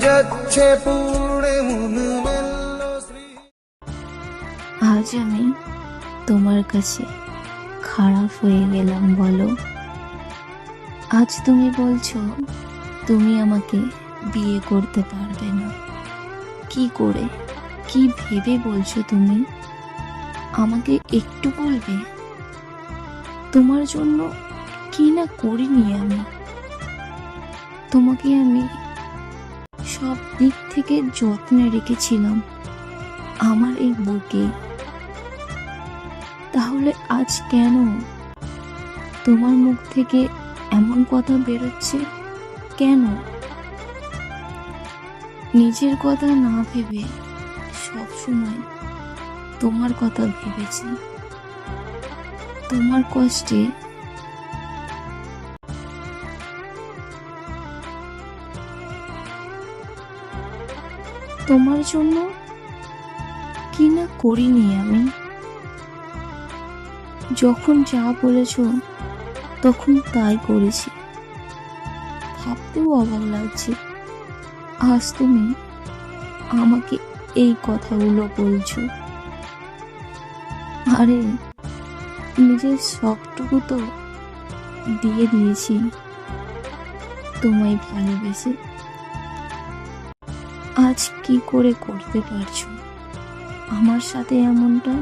যাচ্ছে আজ আমি তোমার কাছে খারাপ হয়ে গেলাম, বলো। আজ তুমি বলছো, তুমি আমাকে বিয়ে করতে পারবে না। কি করে, কি ভেবে বলছো তুমি? আমাকে একটু বলবে? তোমার জন্য কি না করিনি আমি? তোমাকে আমি সব দিক থেকে যত্নে রেখেছিলাম আমার এই বুকে। তাহলে আজ কেন তোমার মুখ থেকে এমন কথা বেরোচ্ছে? কেন? নিজের কথা না ভেবে সব সময় তোমার কথা ভেবেছি। তোমার কষ্টে তোমার জন্য? কি না করিনি আমি? যখন যা বলেছ, তখন তাই করেছি। ভাবতেও অবাক লাগছে। আজ তুমি আমাকে এই কথাগুলো বলছো। আরে, নিজের সবটুকু তো দিয়ে দিয়েছি। তোমায় ভালোবেসে। আজ কি করে করতে পারছ? আমার সাথে এমনটা?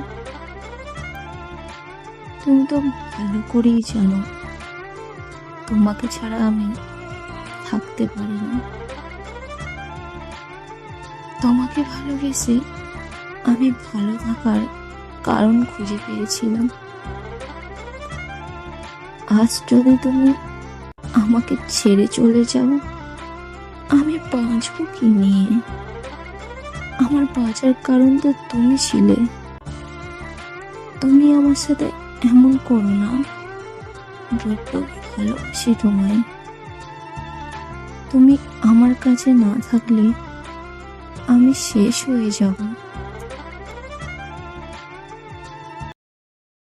তুমি তো ভালো করেই জানো। তোমাকে ছাড়া আমি থাকতে পারি না। তোমাকে ভালোবেসে আমি ভালো থাকার কারণ খুঁজে পেয়েছিলাম। আজ যদি তুমি আমাকে ছেড়ে চলে যাও আমি বাঁচব কি নিয়ে? আমার বাঁচার কারণ তো তুমি ছিলে। তুমি আমার সাথে এমন করো না। বড্ড ভালোবাসি তোমায়। তুমি আমার কাছে না থাকলে আমি শেষ হয়ে যাব।